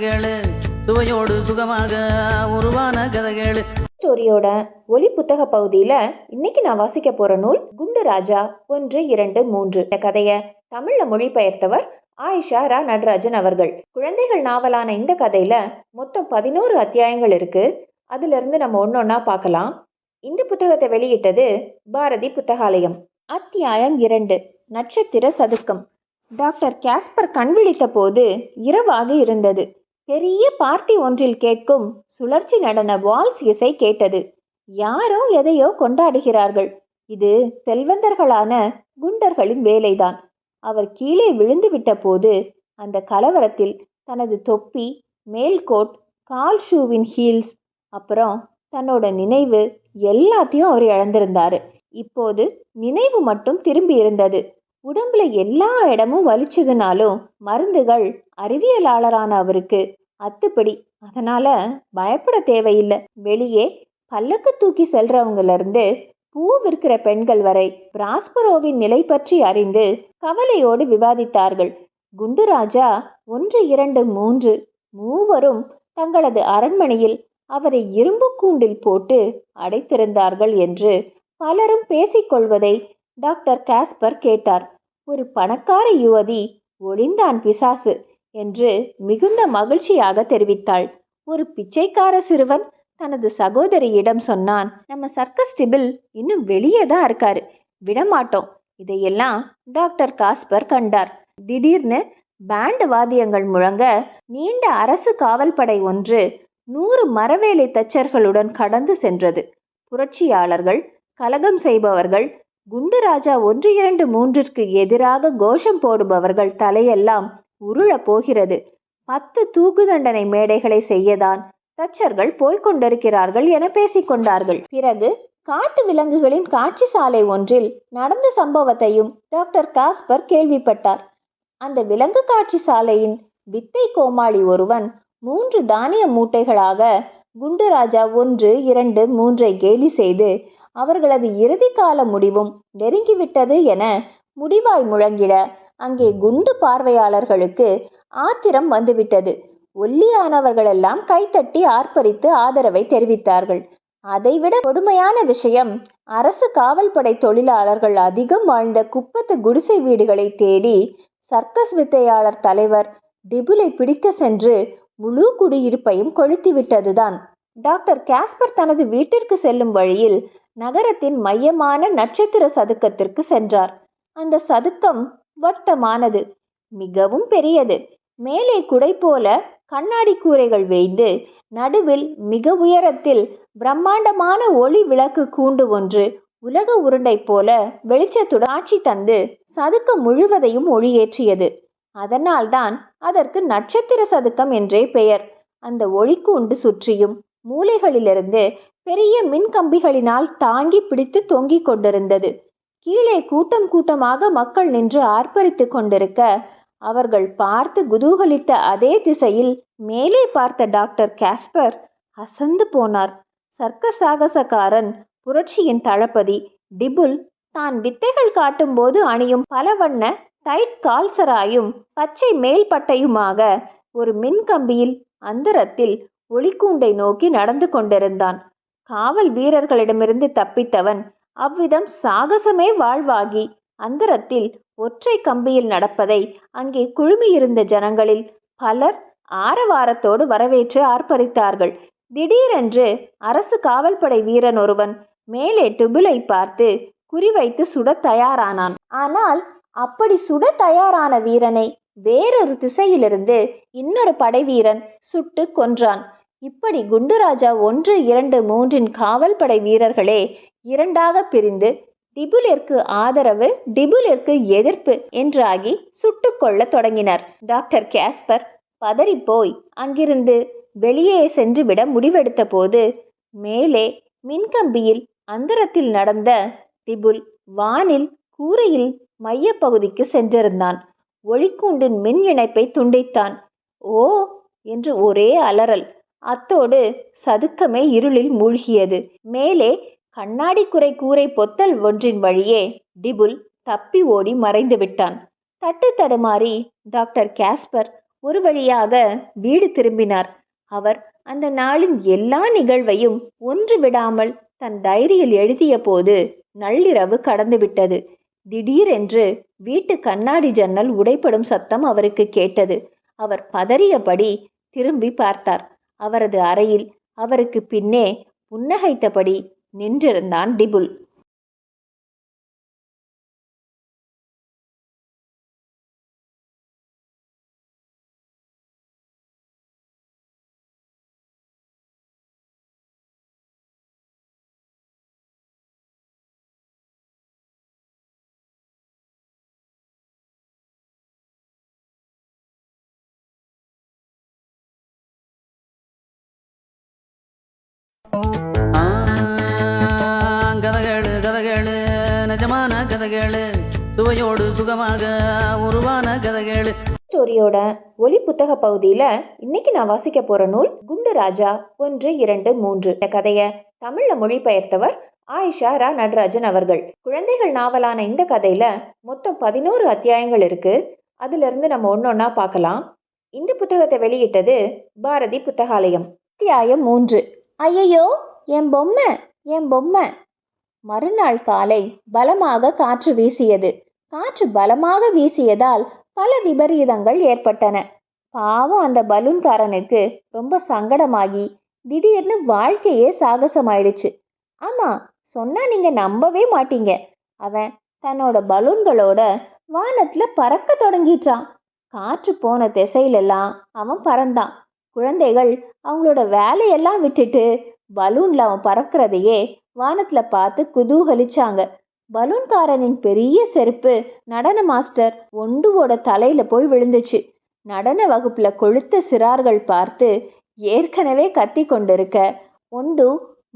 கதைகள் சுவையோடு சுகமாக உருவான கதைகள். ஸ்டோரியோட ஒலி புத்தக பகுதியில் இன்னைக்கு நான் வாசிக்க போற நூல் குண்டு ராஜா ஒன்று இரண்டு மூன்று. இந்த கதையை தமிழ்ல மொழிபெயர்த்தவர் ஆயிஷா ரா நடராஜன் அவர்கள். குழந்தைகள் நாவலான இந்த கதையில மொத்தம் பதினோரு அத்தியாயங்கள் இருக்கு. அதுல இருந்து நம்ம ஒன்னொன்னா பார்க்கலாம். இந்த புத்தகத்தை வெளியிட்டது பாரதி புத்தகாலயம். அத்தியாயம் இரண்டு நட்சத்திர சதுக்கம். டாக்டர் கேஸ்பர் கண் விழித்த போது இரவாக இருந்தது. பெரிய பார்ட்டி ஒன்றில் கேட்கும் சுழற்சி நடன வால்ஸ் இசை கேட்டது. யாரோ எதையோ கொண்டாடுகிறார்கள். இது செல்வந்தர்களான குண்டர்களின் வேலைதான். அவர் கீழே விழுந்து விட்ட போது அந்த கலவரத்தில் தனது தொப்பி மேல்கோட் கால் ஷூவின் ஹீல்ஸ் அப்புறம் தன்னோட நினைவு எல்லாத்தையும் அவர் இழந்திருந்தாரு. இப்போது நினைவு மட்டும் திரும்பி இருந்தது. உடம்புல எல்லா இடமும் வலிச்சதுனாலும் மருந்துகள் அறிவியலாளரான அவருக்கு அத்துப்படி. அதனால பயப்பட தேவையில்லை. வெளியே பல்லக்கு தூக்கி செல்றவங்கல இருந்து பூ விற்கிற பெண்கள் வரை பிராஸ்பரோவின் நிலை பற்றி அறிந்து கவலையோடு விவாதித்தார்கள். குண்டுராஜா ஒன்று இரண்டு மூன்று மூவரும் தங்களது அரண்மனையில் அவரை இரும்பு கூண்டில் போட்டு அடைத்திருந்தார்கள் என்று பலரும் பேசிக்கொள்வதை டாக்டர் காஸ்பர் கேட்டார். ஒரு பணக்கார யுவதி ஒளிந்தான் பிசாசு. என்று மிகுந்த மகிழ்ச்சியாக தெரிவித்தாள். ஒரு பிச்சைக்கார சிறுவன் தனது சகோதரியிடம் சொன்னான் நம்ம சர்க்கஸ் டிபிள் இன்னும் வெளியே தான் இருக்காரு. விடமாட்டோம். இதையெல்லாம் டாக்டர் காஸ்பர் கண்டார். திடீர்னு பேண்ட் வாத்தியங்கள் முழங்க நீண்ட அரசு காவல்படை ஒன்று நூறு மரவேலை தச்சர்களுடன் கடந்து சென்றது. புரட்சியாளர்கள் கலகம் செய்பவர்கள் குண்டுராஜா ஒன்று இரண்டு மூன்றிற்கு எதிராக கோஷம் போடுபவர்கள் தலையெல்லாம் உருளப் போகிறது பத்து தூக்கு தண்டனை மேடைகளை செய்யதான் தச்சர்கள் போய்கொண்டிருக்கிறார்கள் என பேசிக்கொண்டார்கள் பிறகு காட்டு விலங்குகளின் காட்சி சாலை ஒன்றில் நடந்த சம்பவத்தையும் டாக்டர் காஸ்பர் கேள்விப்பட்டார். அந்த விலங்கு காட்சி சாலையின் வித்தை கோமாளி ஒருவன் மூன்று தானிய மூட்டைகளாக குண்டுராஜா ஒன்று இரண்டு மூன்றை கேலி செய்து அவர்களது இறுதி கால முடிவும் நெருங்கிவிட்டது என முடிவாய் முழங்கிட அங்கே குண்டு பார்வையாளர்களுக்கு ஆத்திரம் வந்துவிட்டது. ஒல்லியானவர்களெல்லாம் கைத்தட்டி ஆர்ப்பரித்து ஆதரவை தெரிவித்தார்கள். அதைவிட கொடுமையான விஷயம் அரசு காவல்படை தொழிலாளர்கள் அதிகம் வாழ்ந்த குப்பத்து குடிசை வீடுகளை தேடி சர்க்கஸ் வித்தையாளர் தலைவர் டிபுலை பிடிக்க சென்று முழு குடியிருப்பையும் கொளுத்திவிட்டதுதான். டாக்டர் காஸ்பர் தனது வீட்டிற்கு செல்லும் வழியில் நகரத்தின் மையமான நட்சத்திர சதுக்கத்திற்கு சென்றார். அந்த சதுக்கம் வட்டமானது மிகவும் பெரியது. மேலே குடை போல கண்ணாடி கூரைகள் வேய்ந்து நடுவில் மிக உயரத்தில் பிரம்மாண்டமான ஒளி விளக்கு கூண்டு ஒன்று உலக உருண்டை போல வெளிச்சத்துடன் ஆட்சி தந்து சதுக்கம் முழுவதையும் ஒளியேற்றியது. அதனால்தான் அதற்கு நட்சத்திர சதுக்கம் என்றே பெயர். அந்த ஒளிக்கூண்டு சுற்றியும் மூலைகளிலிருந்து பெரிய மின்கம்பிகளினால் தாங்கி பிடித்து தொங்கிக் கொண்டிருந்தது. கீழே கூட்டம் கூட்டமாக மக்கள் நின்று ஆர்ப்பரித்து கொண்டிருக்க அவர்கள் பார்த்து குதூகலித்த அதே திசையில் மேலே பார்த்த டாக்டர் காஸ்பர் அசந்து போனார். சர்க்க சாகசக்காரன் புரட்சியின் தளபதி டிபுல் தான் வித்தைகள் காட்டும்போது அணியும் பல வண்ண டைட் கால்சராயும் பச்சை மேல்பட்டையுமாக ஒரு மின்கம்பியில் அந்தரத்தில் ஒளிக்கூண்டை நோக்கி நடந்து கொண்டிருந்தான். காவல் வீரர்களிடமிருந்து தப்பித்தவன் அவ்விதம் சாகசமே வாழ்வாகி. அந்தரத்தில் ஒற்றை கம்பியில் நடப்பதை அங்கே குழுமியிருந்த ஜனங்களில் பலர் ஆரவாரத்தோடு வரவேற்று ஆர்ப்பரித்தார்கள். திடீரென்று அரசு காவல்படை வீரன் ஒருவன் மேலே டுபுலை பார்த்து குறிவைத்து சுட தயாரானான். ஆனால் அப்படி சுட தயாரான வீரனை வேறொரு திசையிலிருந்து இன்னொரு படைவீரன் சுட்டு கொன்றான். இப்படி குண்டுராஜா ஒன்று இரண்டு மூன்றின் காவல்படை வீரர்களே இரண்டாக பிரிந்து டிபுலிற்கு ஆதரவு டிபுலிற்கு எதிர்ப்பு என்றாகி சுட்டுக்கொள்ள தொடங்கினர். டாக்டர் கேஸ்பர் பதறிப்போய் அங்கிருந்து வெளியே சென்றுவிட முடிவெடுத்த போது மேலே மின்கம்பியில் அந்தரத்தில் நடந்த டிபுல் வானில் கூரையில் மையப்பகுதிக்கு சென்றிருந்தான். ஒளிக்கூண்டின் மின் இணைப்பை துண்டித்தான். ஓ! என்று ஒரே அலறல். அத்தோடு சதுக்கமே இருளில் மூழ்கியது. மேலே கண்ணாடி குறை கூரை பொத்தல் ஒன்றின் வழியே டிபுல் தப்பி ஓடி மறைந்து விட்டான். தட்டு தடுமாறி டாக்டர் காஸ்பர் ஒரு வழியாக வீடு திரும்பினார். அவர் அந்த நாளின் எல்லா நிகழ்வையும் ஒன்று விடாமல் தன் டைரியில் எழுதிய போது நள்ளிரவு கடந்துவிட்டது திடீரென்று வீட்டு கண்ணாடி ஜன்னல் உடைப்படும் சத்தம் அவருக்கு கேட்டது. அவர் பதறியபடி திரும்பி பார்த்தார். அவரது அறையில் அவருக்கு பின்னே புன்னகைத்தபடி நின்றிருந்தான் டிபுல் கதகளு கதகளு நிஜமான கதகளு. சுவையோடு சுகமாக உருவான கதகளு. ஸ்டோரியோட ஒலி புத்தக பகுதியில் இன்னைக்கு நான் வாசிக்க போற நூல் குண்டு ராஜா ஒன்று இரண்டு மூன்று. இந்த கதையை தமிழ்ல மொழிபெயர்த்தவர் ஆயிஷா ரா நடராஜன் அவர்கள். குழந்தைகள் நாவலான இந்த கதையில மொத்தம் பதினோரு அத்தியாயங்கள் இருக்கு. அதுல இருந்து நம்ம ஒன்னொன்னா பார்க்கலாம். இந்த புத்தகத்தை வெளியிட்டது பாரதி புத்தகாலயம். அத்தியாயம் மூன்று. ஐயையோ என் பொம்மை என் பொம்மை. மறுநாள் காலை பலமாக காற்று வீசியது. காற்று பலமாக வீசியதால் பல விபரீதங்கள் ஏற்பட்டன. பாவம் அந்த பலூன்காரனுக்கு ரொம்ப சங்கடமாகி திடீர்னு வாழ்க்கையே சாகசமாயிடுச்சு. ஆமா சொன்னா நீங்க நம்பவே மாட்டீங்க. அவன் தன்னோட பலூன்களோட வானத்துல பறக்க தொடங்கிட்டான். காற்று போன திசையிலெல்லாம் அவன் பறந்தான். குழந்தைகள் அவங்களோட வேலையெல்லாம் விட்டுட்டு பலூன்ல அவன் பறக்கிறதையே வானத்துல பார்த்து குதூகலிச்சாங்க. பலூன்காரனின் பெரிய செருப்பு நடன மாஸ்டர் ஒண்டுவோட தலையில போய் விழுந்துச்சு. நடன வகுப்புல கொழுத்த சிறார்கள் பார்த்து ஏற்கனவே கத்தி கொண்டிருக்க ஒண்டு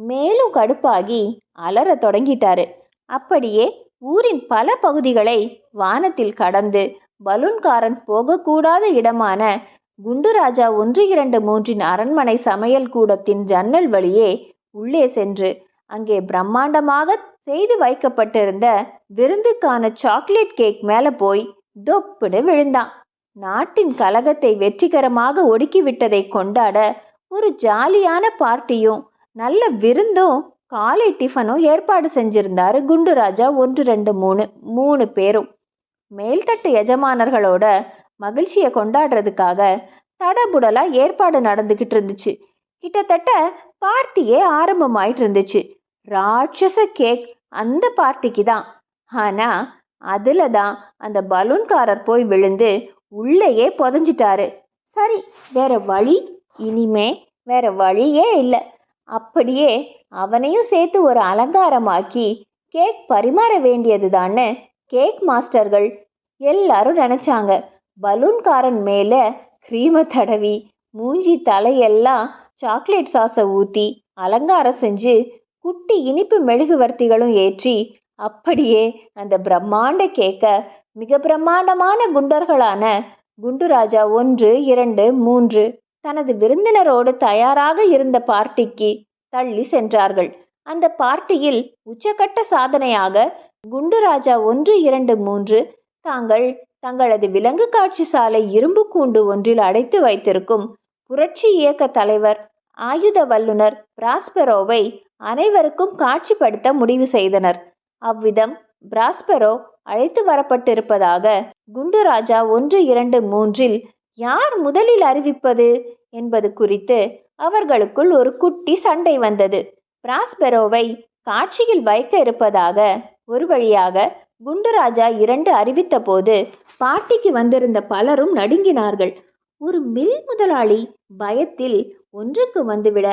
மேலும் கடுப்பாகி அலற தொடங்கிட்டாரு. அப்படியே ஊரின் பல பகுதிகளை வானத்தில் கடந்து பலூன்காரன் போகக்கூடாத இடமான குண்டுராஜா ஒன்று இரண்டு மூன்றின் அரண்மனை சமையல் கூடத்தின் ஜன்னல் வழியே உள்ளே சென்று அங்கே பிரம்மாண்டமாக செய்து வைக்கப்பட்டிருந்த விருந்துக்கான சாக்லேட் கேக் மேலே போய் தொப்புடு விழுந்தான். நாட்டின் கலகத்தை வெற்றிகரமாக ஒடுக்கிவிட்டதை கொண்டாட ஒரு ஜாலியான பார்ட்டியும் நல்ல விருந்தும் காலை டிஃபனும் ஏற்பாடு செஞ்சிருந்தாரு குண்டுராஜா ஒன்று ரெண்டு மூணு மூணு பேரும். மேல்தட்டு எஜமானர்களோட மகிழ்ச்சியை கொண்டாடுறதுக்காக தடபுடலா ஏற்பாடு நடந்துக்கிட்டு இருந்துச்சு. கிட்டத்தட்ட பார்ட்டியே ஆரம்பமாயிட்டு இருந்துச்சு. ராட்சச கேக் அந்த பார்ட்டிக்கு தான். ஆனா அதுல தான் அந்த பலூன்காரர் போய் விழுந்து உள்ளேயே புதஞ்சிட்டாரு. சரி வேற வழி? இனிமே வேற வழியே இல்லை. அப்படியே அவனையும் சேர்த்து ஒரு அலங்காரமாக்கி கேக் பரிமாற வேண்டியதுதான்னு கேக் மாஸ்டர்கள் எல்லாரும் நினைச்சாங்க. பலூன்காரன் மேலே க்ரீமை தடவி மூஞ்சி தலையெல்லாம் சாக்லேட் சாஸை ஊற்றி அலங்காரம் செஞ்சு குட்டி இனிப்பு மெழுகுவர்த்திகளும் ஏற்றி அப்படியே அந்த பிரம்மாண்ட கேக்க மிக பிரம்மாண்டமான குண்டர்களான குண்டுராஜா ஒன்று இரண்டு மூன்று தனது விருந்தினரோடு தயாராக இருந்த பார்ட்டிக்கு தள்ளி சென்றார்கள். அந்த பார்ட்டியில் உச்சக்கட்ட சாதனையாக குண்டுராஜா ஒன்று இரண்டு மூன்று தாங்கள் தங்களது விலங்கு காட்சி சாலை இரும்பு கூண்டு ஒன்றில் அடைத்து வைத்திருக்கும் புரட்சி இயக்க தலைவர் ஆயுத வல்லுனர் பிராஸ்பெரோவை அனைவருக்கும் காட்சிப்படுத்த முடிவு செய்தனர். அவ்விதம் பிராஸ்பெரோ அழைத்து வரப்பட்டிருப்பதாக குண்டுராஜா ஒன்று இரண்டு மூன்றில் யார் முதலில் அறிவிப்பது என்பது குறித்து அவர்களுக்குள் ஒரு குட்டி சண்டை வந்தது. பிராஸ்பெரோவை காட்சியில் வைக்க இருப்பதாக ஒரு வழியாக குண்டுராஜா இரண்டு அறிவித்தபோது பார்ட்டிக்கு வந்திருந்த பலரும் நடுங்கினார்கள். ஒரு மில் முதலாளி பயத்தில் ஒன்றுக்கு வந்துவிட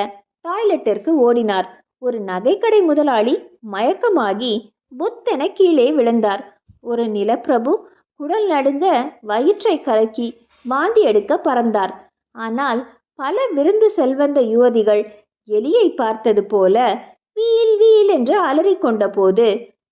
டாய்லெட்டிற்கு ஓடினார். ஒரு நகைக்கடை முதலாளி மயக்கமாகி புத்தென கீழே விழுந்தார். ஒரு நிலப்பிரபு குடல் நடுங்க வயிற்றை கலக்கி வாந்தி எடுக்க பறந்தார். ஆனால் பல விருந்து செல்வந்த யுவதிகள் எலியை பார்த்தது போல வீல் வீல் என்று அலறிக்கொண்ட போது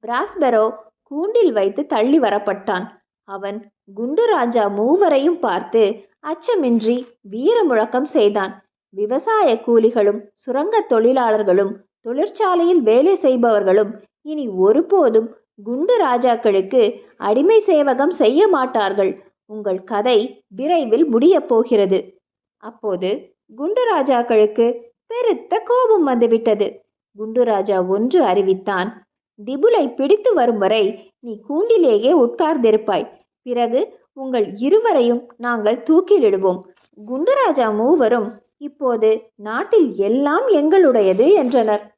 பிராஸ்பெரோ கூண்டில் வைத்து தள்ளி வரப்பட்டான். அவன் குண்டுராஜா மூவரையும் பார்த்து அச்சமின்றி வீர முழக்கம் செய்தான். விவசாய கூலிகளும் சுரங்க தொழிலாளர்களும் தொழிற்சாலையில் வேலை செய்பவர்களும் இனி ஒருபோதும் குண்டு ராஜாக்களுக்கு அடிமை சேவகம் செய்ய மாட்டார்கள். உங்கள் கதை விரைவில் முடியப் போகிறது. அப்போது குண்டு ராஜாக்களுக்கு பெருத்த கோபம் வந்துவிட்டது. குண்டு ராஜா ஒன்று அறிவித்தான் திபுலை பிடித்து வரும் வரை நீ கூண்டிலேயே உட்கார்ந்திருப்பாய். பிறகு உங்கள் இருவரையும் நாங்கள் தூக்கிலிடுவோம். குண்டுராஜா மூவரும் இப்போது நாட்டில் எல்லாம் எங்களுடையது என்றனர்.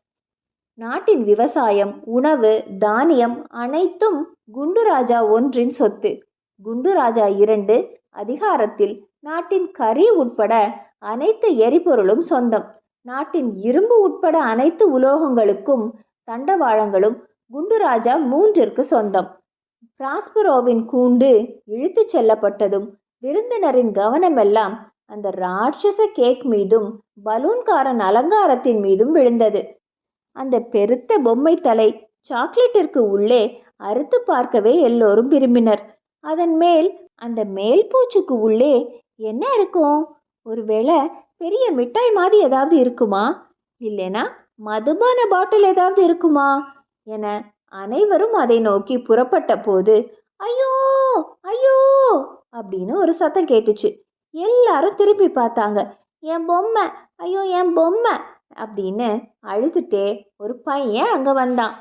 நாட்டின் விவசாயம் உணவு தானியம் அனைத்தும் குண்டுராஜா ஒன்றின் சொத்து. குண்டுராஜா இரண்டு அதிகாரத்தில் நாட்டின் கரி உட்பட அனைத்து எரிபொருளும் சொந்தம். நாட்டின் இரும்பு உட்பட அனைத்து உலோகங்களுக்கும் தண்டவாளங்களும் குண்டுராஜா மூன்றிற்கு சொந்தம். பிராஸ்பரோவின் கூண்டு இழுத்துச் செல்லப்பட்டதும் விருந்தினரின் கவனமெல்லாம் அந்த ராட்சச கேக் மீதும் பலூன்காரன் அலங்காரத்தின் மீதும் விழுந்தது. அந்த பெருத்த பொம்மை தலை சாக்லேட்டிற்கு உள்ளே அறுத்து பார்க்கவே எல்லோரும் விரும்பினர். அதன் மேல் அந்த மேல் பூச்சுக்கு உள்ளே என்ன இருக்கும்? ஒருவேளை பெரிய மிட்டாய் மாதிரி ஏதாவது இருக்குமா? இல்லைனா மதுபான பாட்டில் ஏதாவது இருக்குமா? என அனைவரும் அதை நோக்கி புறப்பட்ட போது ஐயோ ஐயோ அப்படின்னு ஒரு சத்தம் கேட்டுச்சு. எல்லாரும் திருப்பி பார்த்தாங்க. என் பொம்மை ஐயோ என் பொம்மை அப்படின்னு அழுதுட்டே ஒரு பையன் அங்கே வந்தான்.